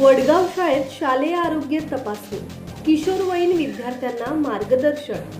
वडगाव शाळेत शालेय आरोग्य तपासणी. किशोरवयीन विद्यार्थ्यांना मार्गदर्शन.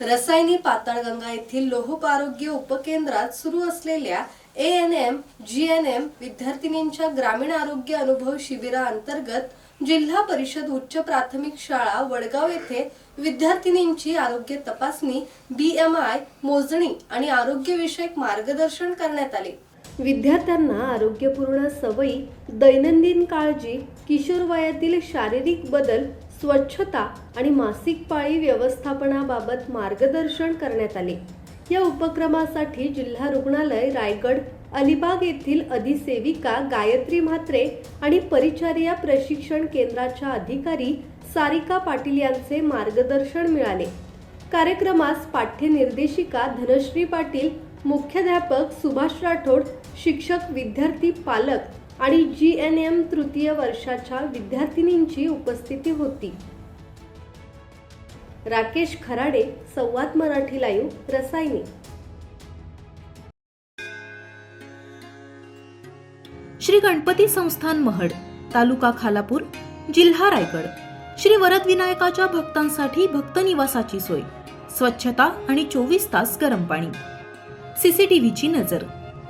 रसायनी पाताळगंगा येथील लोहप आरोग्य उपकेंद्रात सुरू असलेल्या A N M G N M विद्यार्थिनींच्या ग्रामीण आरोग्य अनुभव शिबिराअंतर्गत जिल्हा परिषद उच्च प्राथमिक शाळा वडगाव येथे विद्यार्थिनींची आरोग्य तपासणी बी एम आय मोजणी आणि आरोग्यविषयक मार्गदर्शन करण्यात आले. विद्यार्थ्यांना आरोग्यपूर्ण सवयी दैनंदिन काळजी किशोर वयातील शारीरिक बदल स्वच्छता आणि मासिक पाळी व्यवस्थापनाबाबत मार्गदर्शन करण्यात आले. या उपक्रमासाठी जिल्हा रुग्णालय रायगड अलिबाग येथील अधिसेविका गायत्री म्हात्रे आणि परिचर्या प्रशिक्षण केंद्राच्या अधिकारी सारिका पाटील यांचे मार्गदर्शन मिळाले. कार्यक्रमास पाठ्यनिर्देशिका धनश्री पाटील मुख्याध्यापक सुभाष राठोड शिक्षक विद्यार्थी पालक आणि जी एन एम तृतीय वर्षाच्या विद्यार्थिनींची उपस्थिती होती. राकेश खराडे संवाद मराठी लाईव्ह रसायने. श्री गणपती संस्थान महड तालुका खालापूर जिल्हा रायगड. श्री वरद विनायकाच्या भक्तांसाठी भक्त निवासाची सोय. स्वच्छता आणि चोवीस तास गरम पाणी. सीसीटीव्हीची नजर.